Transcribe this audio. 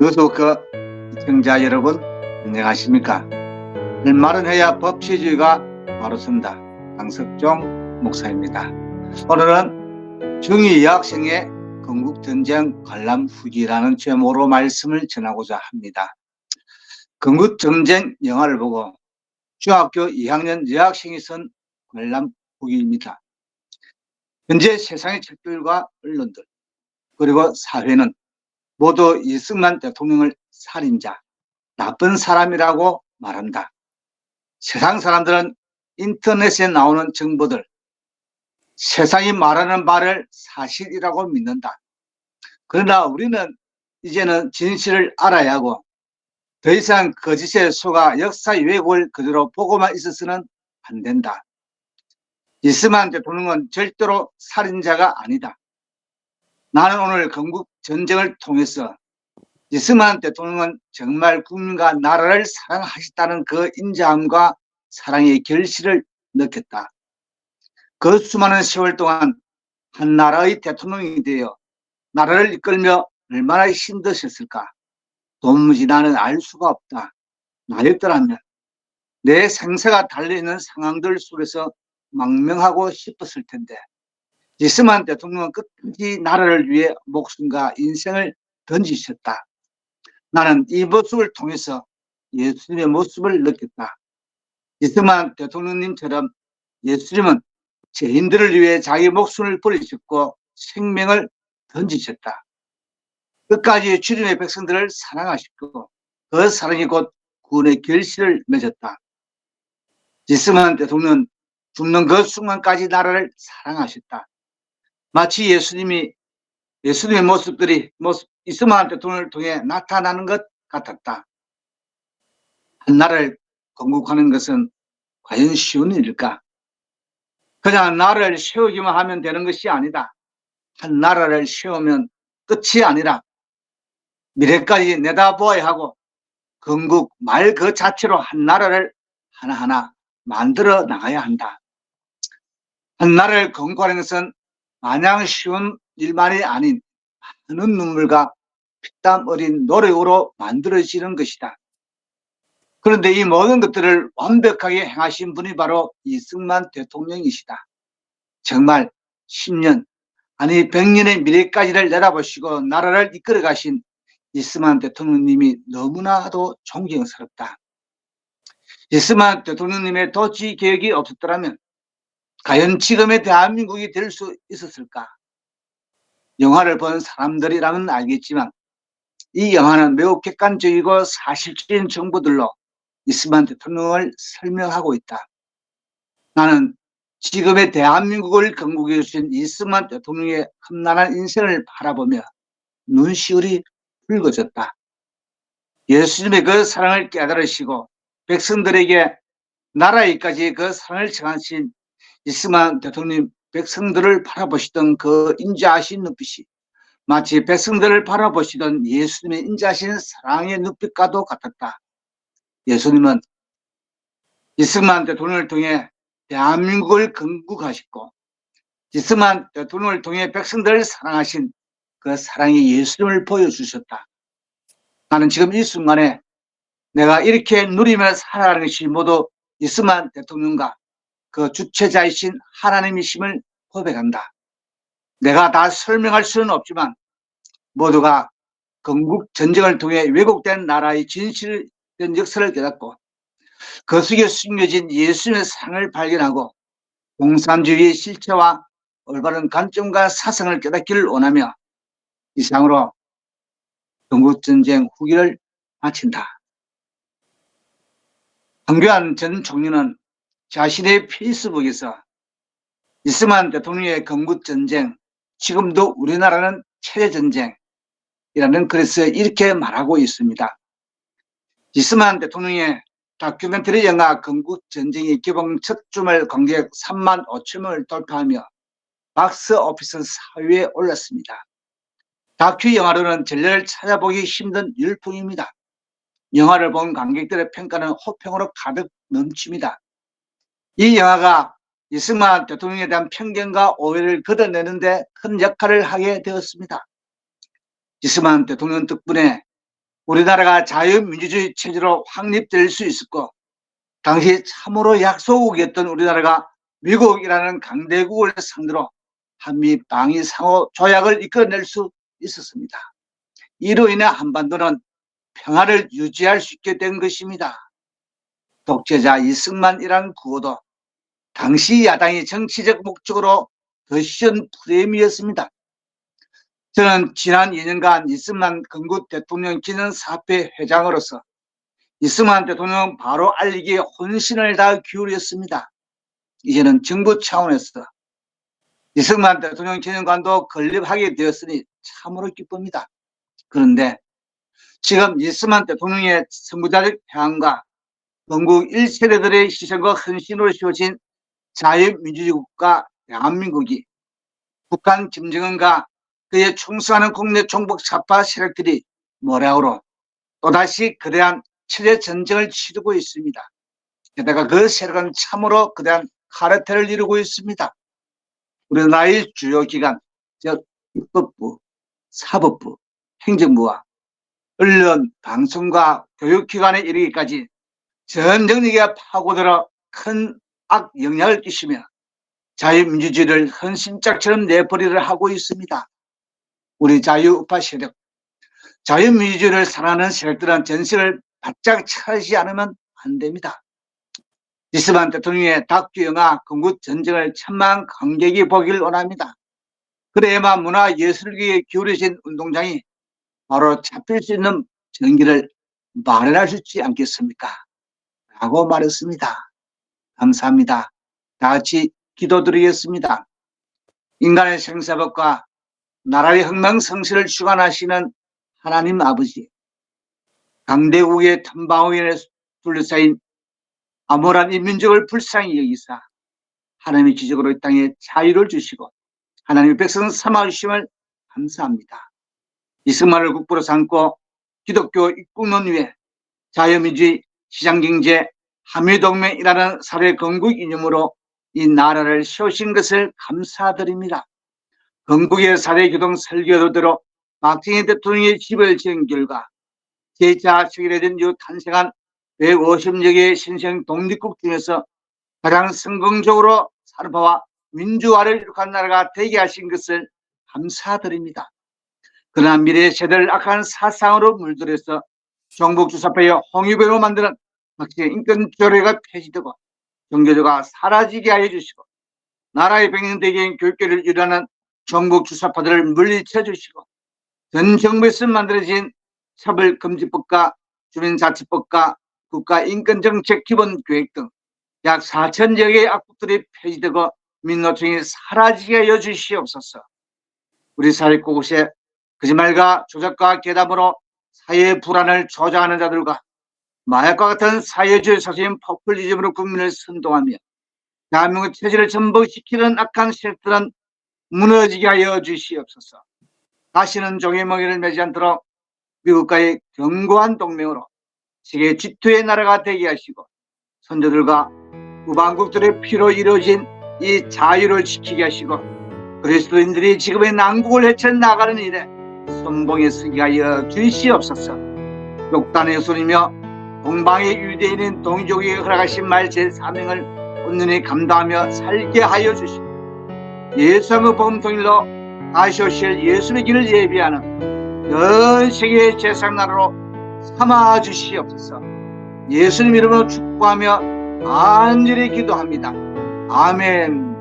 뉴스워크 시청자 여러분 안녕하십니까? 일말은 해야 법치주의가 바로 선다. 강석종 목사입니다. 오늘은 중위 여학생의 건국전쟁 관람 후기라는 제목으로 말씀을 전하고자 합니다. 건국전쟁 영화를 보고 중학교 2학년 여학생이 쓴 관람 후기입니다. 현재 세상의 책들과 언론들 그리고 사회는 모두 이승만 대통령을 살인자, 나쁜 사람이라고 말한다. 세상 사람들은 인터넷에 나오는 정보들, 세상이 말하는 말을 사실이라고 믿는다. 그러나 우리는 이제는 진실을 알아야 하고 더 이상 거짓에 속아 역사의 왜곡을 그대로 보고만 있어서는 안 된다. 이스만 대통령은 절대로 살인자가 아니다. 나는 오늘 건국 전쟁을 통해서 이승만 대통령은 정말 국민과 나라를 사랑하셨다는 그 인자함과 사랑의 결실을 느꼈다. 그 수많은 세월 동안 한 나라의 대통령이 되어 나라를 이끌며 얼마나 힘드셨을까. 도무지 나는 알 수가 없다. 나였더라면 내 생사가 달려있는 상황들 속에서 망명하고 싶었을 텐데 이스만 대통령은 끝까지 나라를 위해 목숨과 인생을 던지셨다. 나는 이 모습을 통해서 예수님의 모습을 느꼈다. 이스만 대통령님처럼 예수님은 죄인들을 위해 자기 목숨을 버리셨고 생명을 던지셨다. 끝까지 주님의 백성들을 사랑하셨고 그 사랑이 곧 구원의 결실을 맺었다. 이스만 대통령은 죽는 그 순간까지 나라를 사랑하셨다. 마치 예수님이 예수님의 모습들이 모습 이스마엘 대통령을 통해 나타나는 것 같았다. 한 나라를 건국하는 것은 과연 쉬운 일일까? 그냥 나라를 세우기만 하면 되는 것이 아니다. 한 나라를 세우면 끝이 아니라 미래까지 내다보아야 하고 건국 말 그 자체로 한 나라를 하나하나 만들어 나가야 한다. 한 나라를 건국하는 것은 마냥 쉬운 일만이 아닌 많은 눈물과 피땀 어린 노력으로 만들어지는 것이다. 그런데 이 모든 것들을 완벽하게 행하신 분이 바로 이승만 대통령이시다. 정말 10년, 아니 100년의 미래까지를 내다보시고 나라를 이끌어 가신 이승만 대통령님이 너무나도 존경스럽다. 이승만 대통령님의 도치 계획이 없었더라면 과연 지금의 대한민국이 될 수 있었을까? 영화를 본 사람들이라면 알겠지만 이 영화는 매우 객관적이고 사실적인 정보들로 이스만 대통령을 설명하고 있다. 나는 지금의 대한민국을 건국해 주신 이스만 대통령의 험난한 인생을 바라보며 눈시울이 붉어졌다. 예수님의 그 사랑을 깨달으시고 백성들에게 나라에까지 그 사랑을 청하신 이스만 대통령 백성들을 바라보시던 그 인자하신 눈빛이 마치 백성들을 바라보시던 예수님의 인자하신 사랑의 눈빛과도 같았다. 예수님은 이스만 대통령을 통해 대한민국을 건국하셨고 이스만 대통령을 통해 백성들을 사랑하신 그 사랑의 예수님을 보여주셨다. 나는 지금 이 순간에 내가 이렇게 누리며 살아가는 것이 모두 이스만 대통령과 그 주체자이신 하나님이심을 고백한다. 내가 다 설명할 수는 없지만 모두가 건국 전쟁을 통해 왜곡된 나라의 진실된 역사를 깨닫고 그 속에 숨겨진 예수님의 상을 발견하고 공산주의의 실체와 올바른 관점과 사상을 깨닫기를 원하며 이상으로 건국전쟁 후기를 마친다. 황교안 전 총리는 자신의 페이스북에서 이스만 대통령의 건국 전쟁, 지금도 우리나라는 체제 전쟁이라는 글에서 이렇게 말하고 있습니다. 이스만 대통령의 다큐멘터리 영화 건국 전쟁이 개봉 첫 주말 관객 3만 5천 명을 돌파하며 박스 오피스 4위에 올랐습니다. 다큐 영화로는 전례를 찾아보기 힘든 열풍입니다. 영화를 본 관객들의 평가는 호평으로 가득 넘칩니다. 이 영화가 이승만 대통령에 대한 편견과 오해를 걷어내는데 큰 역할을 하게 되었습니다. 이승만 대통령 덕분에 우리나라가 자유민주주의 체제로 확립될 수 있었고 당시 참으로 약소국이었던 우리나라가 미국이라는 강대국을 상대로 한미 방위 상호 조약을 이끌어낼 수 있었습니다. 이로 인해 한반도는 평화를 유지할 수 있게 된 것입니다. 독재자 이승만이란 구호도 당시 야당의 정치적 목적으로 더 쉬운 프레임이었습니다. 저는 지난 2년간 이승만 건국 대통령 기념사업회 회장으로서 이승만 대통령 바로 알리기에 혼신을 다 기울였습니다. 이제는 정부 차원에서 이승만 대통령 기념관도 건립하게 되었으니 참으로 기쁩니다. 그런데 지금 이승만 대통령의 선구자적 평안과 건국 1세대들의 희생과 헌신으로 세워진 자유민주주의 국가 대한민국이 북한 김정은과 그에 충성하는 국내 종북 사파 세력들이 모래우로 또다시 거대한 체제 전쟁을 치르고 있습니다. 게다가 그 세력은 참으로 거대한 카르텔을 이루고 있습니다. 우리나라의 주요 기관, 즉 입법부, 사법부, 행정부와 언론, 방송과 교육기관에 이르기까지 전 정력에 파고들어 큰 악 영향을 끼치며 자유민주주의를 헌신짝처럼 내버리를 하고 있습니다. 우리 자유우파 세력, 자유민주주의를 사랑하는 세력들은 전색을 바짝 차지 않으면 안 됩니다. 이스만 대통령의 다큐 영화 건국 전쟁을 천만 관객이 보기를 원합니다. 그래야만 문화 예술계에 기울여진 운동장이 바로 잡힐 수 있는 전기를 마련할 수 있지 않겠습니까? 라고 말했습니다. 감사합니다. 다 같이 기도드리겠습니다. 인간의 생사법과 나라의 흥망성쇠를 주관하시는 하나님 아버지, 강대국의 탐방위에 둘러싸인 암울한 이 민족을 불쌍히 여기사 하나님의 지적으로 이 땅에 자유를 주시고 하나님의 백성 삼아주심을 감사합니다. 이승만을 국부로 삼고 기독교 입국론 위에 자유민주주의 시장경제 한미동맹이라는 사회 건국 이념으로 이 나라를 세우신 것을 감사드립니다. 건국의 사회 교동 설계도대로 박정희 대통령의 집을 지은 결과 제2차 세계대전 이후 탄생한 150여 개의 신생 독립국 중에서 가장 성공적으로 산업화와 민주화를 이룩한 나라가 되게 하신 것을 감사드립니다. 그러나 미래 세대를 악한 사상으로 물들여서 정복 주사파의 홍위배로 만드는 박정희 인권 조례가 폐지되고 종교조가 사라지게 하여 주시고 나라의 백년대계인 교육계를 유리하는 정복 주사파들을 물리쳐 주시고 전 정부에서 만들어진 차별금지법과 주민자치법과 국가인권정책 기본계획 등 약 4천여 개의 악법들이 폐지되고 민노총이 사라지게 하여 주시옵소서. 우리 사회 곳곳에 거짓말과 조작과 괴담으로 사회의 불안을 조장하는 자들과 마약과 같은 사회주의 사실 포퓰리즘으로 국민을 선동하며 대한민국 체제를 전복시키는 악한 세력들은 무너지게 하여 주시옵소서. 다시는 종의 먹이를 매지 않도록 미국과의 견고한 동맹으로 세계 G2의 나라가 되게 하시고 선조들과 우방국들의 피로 이루어진 이 자유를 지키게 하시고 그리스도인들이 지금의 난국을 헤쳐 나가는 일에 선봉에 서게 하여 주시옵소서. 욕단의 손이며 동방의 유대인인 동족에게 허락하신 말 제3행을 온전히 감당하며 살게 하여 주시고 예수의 복음 통일로 다시 오실 예수의 길을 예비하는 전 세계의 제상나라로 삼아 주시옵소서. 예수님 이름으로 축복하며 간절히 기도합니다. 아멘.